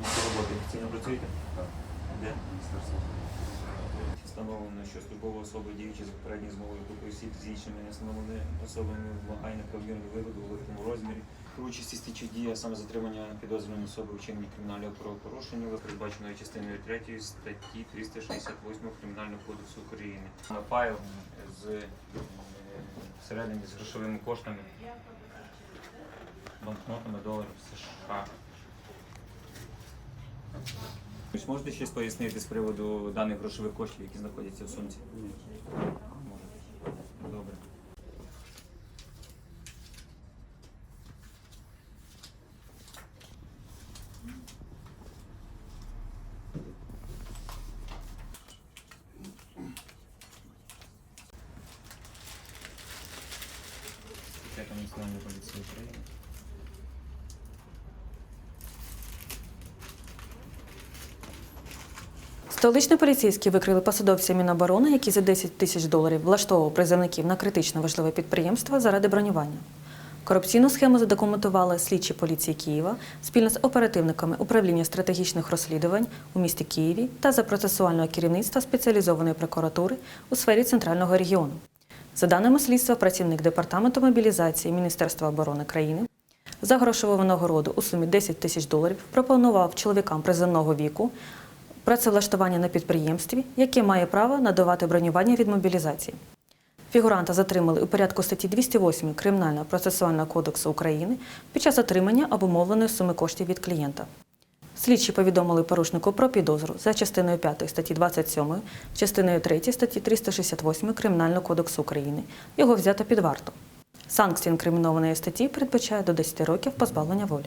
Місце роботи офіційно працюєте? Так. Встановлено, що службова особа діючи з попередньою змовою групи осіб з не нестановленими особами вимагає неправомірного вироду у великому розмірі. При участі стічі дія саме затримання підозрюваної особи вчинення кримінального правопорушення, передбаченої частиною 3 статті 368 Кримінального кодексу України. Файл з е, середини з грошовими коштами банкнотами доларів США. Ви ж можете щось пояснити з приводу даних грошових коштів, які знаходяться в сумці? Добре. Секретом Національної поліції України. Столичні поліцейські викрили посадовця Міноборони, який за 10 тисяч доларів влаштовував призовників на критично важливе підприємство заради бронювання. Корупційну схему задокументували слідчі поліції Києва спільно з оперативниками управління стратегічних розслідувань у місті Києві та за процесуального керівництва спеціалізованої прокуратури у сфері центрального регіону. За даними слідства, працівник департаменту мобілізації Міністерства оборони країни за грошову винагороду у сумі 10 тисяч доларів пропонував чоловікам приземного віку працевлаштування на підприємстві, яке має право надавати бронювання від мобілізації. Фігуранта затримали у порядку статті 208 Кримінального процесуального кодексу України під час отримання обумовленої суми коштів від клієнта. Слідчі повідомили порушнику про підозру за частиною 5 статті 27, частиною 3 статті 368 Кримінального кодексу України. Його взято під варту. Санкція інкримінованої статті передбачає до 10 років позбавлення волі.